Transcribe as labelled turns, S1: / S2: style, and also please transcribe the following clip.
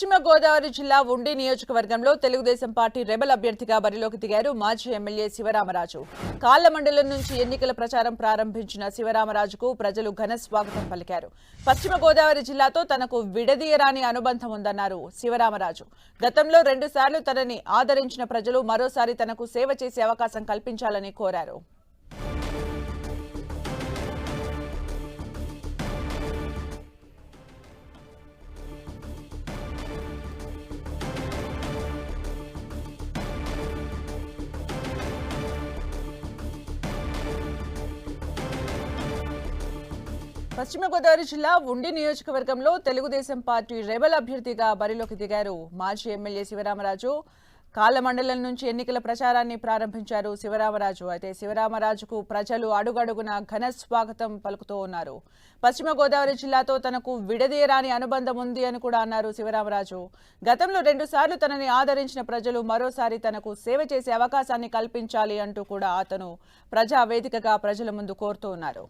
S1: పశ్చిమ గోదావరి జిల్లా ఉండి నియోజకవర్గంలో తెలుగుదేశం పార్టీ రెబల్ అభ్యర్థిగా బరిలోకి దిగారు మాజీ ఎమ్మెల్యే శివరామరాజు. కాళ్ళ మండలం నుంచి ఎన్నికల ప్రచారం ప్రారంభించిన శివరామరాజుకు ప్రజలు ఘన స్వాగతం పలికారు. పశ్చిమ గోదావరి జిల్లాతో తనకు విడదీయరాని అనుబంధం ఉందన్నారు శివరామరాజు. గతంలో రెండుసార్లు తనని ఆదరించిన ప్రజలు మరోసారి తనకు సేవ చేసే అవకాశం కల్పించాలని కోరారు. పశ్చిమ గోదావరి జిల్లా ఉండి నియోజకవర్గంలో తెలుగుదేశం పార్టీ రెబల్ అభ్యర్థిగా బరిలోకి దిగారు. మాజీ ఎమ్మెల్యే శివరామరాజు కాలమండలం నుంచి ఎన్నికల ప్రచారాన్ని ప్రారంభించారు శివరామరాజు. అయితే శివరామరాజుకు ప్రజలు అడుగడుగున ఘన స్వాగతం పలుకుతూ ఉన్నారు. పశ్చిమ గోదావరి జిల్లాతో తనకు విడదీయరాని అనుబంధం ఉంది అని కూడా అన్నారు శివరామరాజు. గతంలో రెండుసార్లు తనని ఆదరించిన ప్రజలు మరోసారి తనకు సేవ చేసే అవకాశాన్ని కల్పించాలి అంటూ కూడా అతను ప్రజా వేదికగా ప్రజల ముందు కోరుతూ ఉన్నారు.